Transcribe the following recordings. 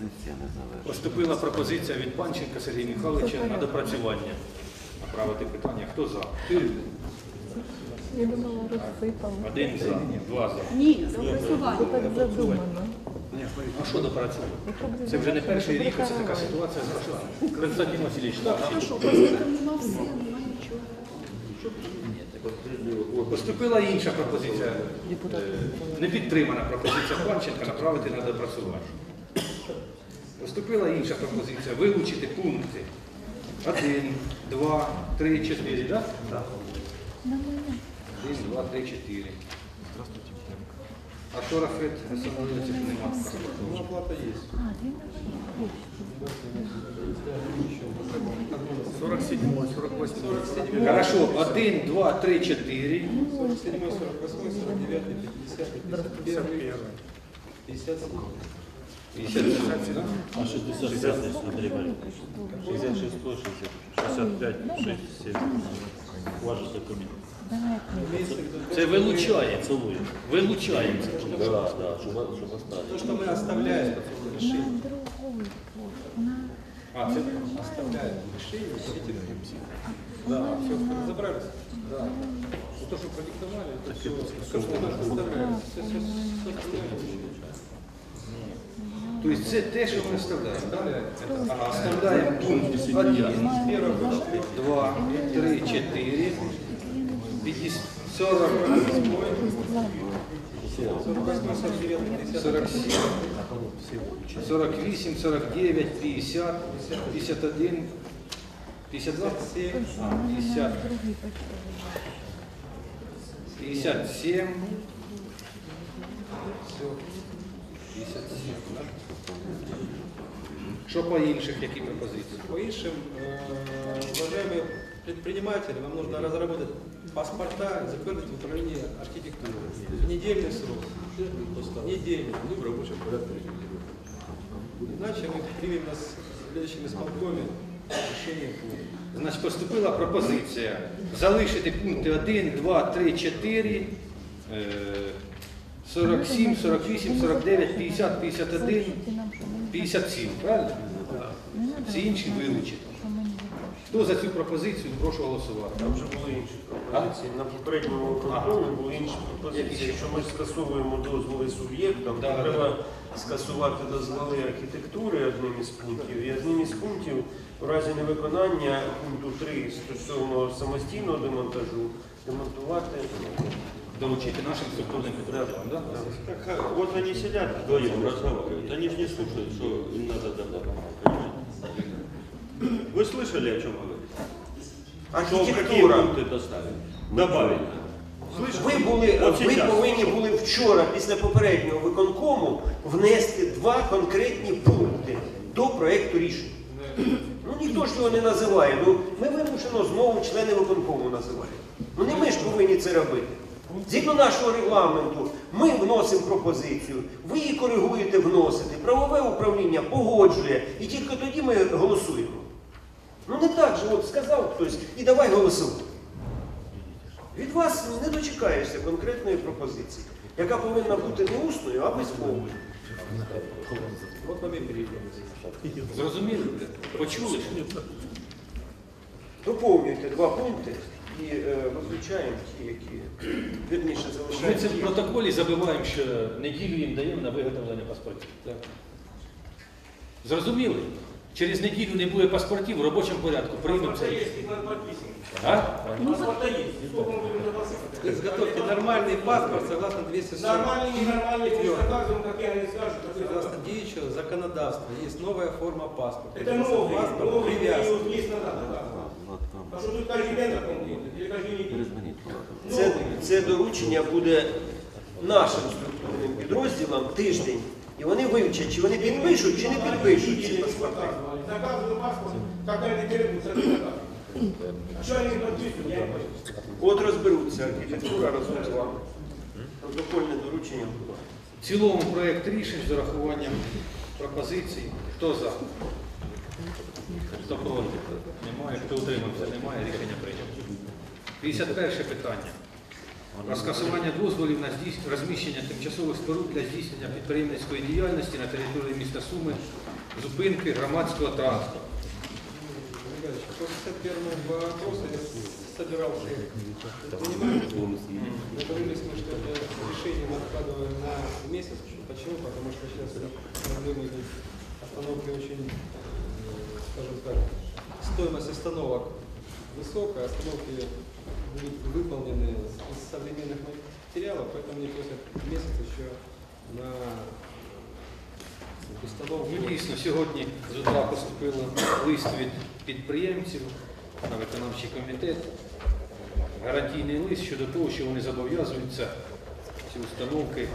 Пропозиція не завершена. Поступила пропозиція від Панченка Сергія Михайловича на допрацювання. Направити питання. Хто за? Я думала, розсипала. Один за, два за. Ні, допрацювання. Це так задумано. А що допрацювати? Це вже не перший рік, це така ситуація страшна. Константин Васильович, так, Хорошо, просто там нема все, нема нічого. Поступила інша пропозиція, е, не підтримана пропозиція Панченка направити на допрацювання. Поступила інша пропозиція вилучити пункти 1, 2, 3, 4, так? Так. 1, 2, 3, 4. А що Рафет Самойловичів нема? Ну, оплата есть. 47, 48. Хорошо, 1, 2, 3, 4. 47, 48, 49, 50, 51, 57. А 60 смотри, 66, 65, 67. Ваші документи. Це вилучає цілує. Вилучається. Да, да, щоб щоб оставити. То, що ми оставляємо решили. А, це оставляємо решили, сидіть на МС. Да, все, разобрались? Да. То, що продиктовали, то все, все, все, все, Тобто це те, що ми вставляємо, вставляємо пункт 1, 2, 3, 4, 50, 40, 47, 48, 49, 50, 51, 52, а, 50, 57, все, 57, так? Що по інших, які пропозиції? По іншим, э, уважаемые предприниматели, вам нужно разработать паспорта и затвердить в управлении архитектуры. Недельный срок. Недельный. Ну, в рабочем порядке. Иначе мы примем на следующем исполкоме решение по Значить, поступила пропозиція залишити пункти 1, 2, 3, 4, е, 47, 48, 49, 50, 51, 57, правильно? Всі інші вилучити. Хто за цю пропозицію, прошу голосувати. Там вже були інші пропозиції. На попередньому контролі були інші пропозиції. Якщо ми скасовуємо дозволи суб'єктам, то Да. треба скасувати дозволи архітектури одним із пунктів. І одним із пунктів у разі невиконання пункту 3 стосовно самостійного демонтажу демонтувати Доручити нашим структурним підрозділам. Да? Так, а, вот они сидят вдвоем разговаривают, они же не слушают, что им надо давно помогать. Вы слышали, о чем говорит? Что какие Архітектура. пункты доставить? Добавить. Ви були, От ви сейчас. повинні були вчора, після попереднього виконкому, внести два конкретні пункти до проєкту рішення. Ну ніхто ж його не називає. Ну ми вимушено знову члени виконкому називаємо. Ну не ми ж повинні це робити. Згідно нашого регламенту, ми вносимо пропозицію, ви її коригуєте, вносите, правове управління погоджує, і тільки тоді ми голосуємо. Ну не так же, от сказав хтось, і давай голосувати. Від вас не дочекаєшся конкретної пропозиції, яка повинна бути не усною, а письмовою. Вот вам перейдем. Зрозуміли? Почули? Доповнюйте два пункти і е, виключаємо ті, які вірніше Ми залишаємо. це в ті, протоколі забиваємо, що неділю їм даємо на виготовлення паспортів. Зрозуміли? Через неділю не буде паспортів в робочому порядку. Приймемо це. А? Изготовьте нормальный паспорт согласно 240. Нормальный, ненормальный, Четвертое. заказываем, как я не скажу, какой Согласно действующего законодательства есть новая форма паспорта. Это новый, Паспорт новый, привязан. его есть надо, да. А что тут каждый день таком делает? Или каждый неделю? Перезвоніть. Це, це доручення буде нашим структурним підрозділам тиждень. І вони вивчать, чи вони підпишуть, чи не підпишуть ці паспорти. Заказывали, заказывали паспорт, когда это требуется, это заказывают. А что они не подписывают, я не понимаю. От розберуться архітектура разом з вами. Протокольне доручення. В цілому проєкт рішень з урахуванням пропозицій. Хто за? Хто проти? Немає. Хто утримався? Немає. Рішення прийнято. 51 питання. Про скасування дозволів на здійс- розміщення тимчасових споруд для здійснення підприємницької діяльності на території міста Суми, зупинки громадського транспорту. Геннадьевич, После первого вопроса я собирался принимать. Договорились мы, что это решение мы откладываем на месяц. Почему? Потому что сейчас проблемы идут остановки очень, э, скажем так, стоимость остановок высокая, остановки будут выполнены из современных материалов, поэтому мне просят месяц еще на установку. Ну, дійсно, сьогодні з утра поступило лист від підприємців на виконавчий комітет. Гарантійний лист щодо того, що вони зобов'язуються ці установки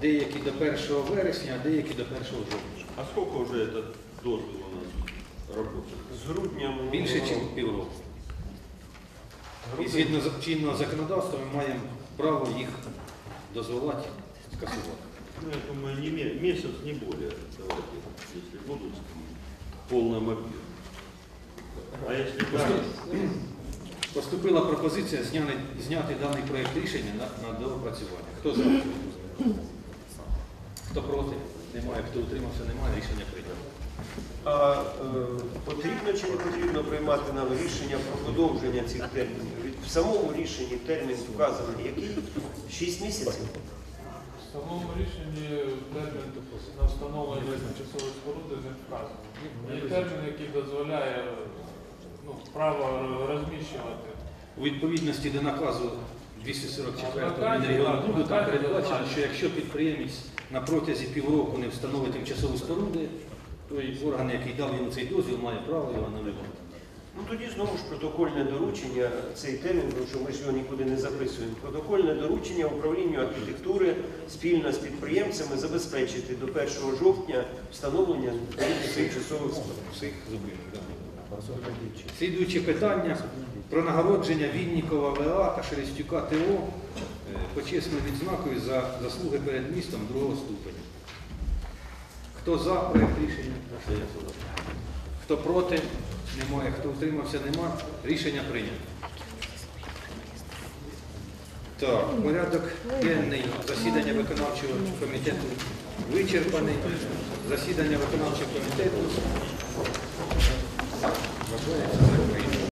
деякі до 1 вересня, а деякі до 1 жовтня. А сколько уже этот дозвол у нас Работает? З грудня минулого Більше, ніж року. півроку. І згідно з чинного законодавства ми маємо право їх дозволяти скасувати. Ну, я думаю, не ме- месяц, не более. Давайте, если будут в полном объеме. А если да, Поступила пропозиція зняти, зняти даний проєкт рішення на, на доопрацювання. Хто за? Хто проти? Немає. Хто утримався? Немає. Рішення прийнято. А е, потрібно чи не потрібно приймати нам рішення про продовження цих термінів? В самому рішенні термін вказаний який? Шість місяців? В самому рішенні термін на встановлення тимчасової споруди не вказано. Є термін, який дозволяє ну, право розміщувати. У відповідності до наказу 244 Наказі, Мінрегіону так, там передбачено, що якщо підприємець на протязі півроку не встановить тимчасову споруди, то і орган, який дав йому цей дозвіл, має право його не виконати. Ну тоді знову ж протокольне доручення, цей термін, тому що ми ж його нікуди не записуємо. Протокольне доручення управлінню архітектури спільно з підприємцями забезпечити до 1 жовтня встановлення тимчасових споруд. Всіх зупинок. да. Питання про нагородження Віннікова ВА та Шерестюка ТО е, почесною відзнакою за заслуги перед містом другого ступеня. Хто за проєкт рішення? Хто проти? Немає. Хто утримався? Нема. Рішення прийнято. Так, порядок денний засідання виконавчого комітету вичерпаний. Засідання виконавчого комітету.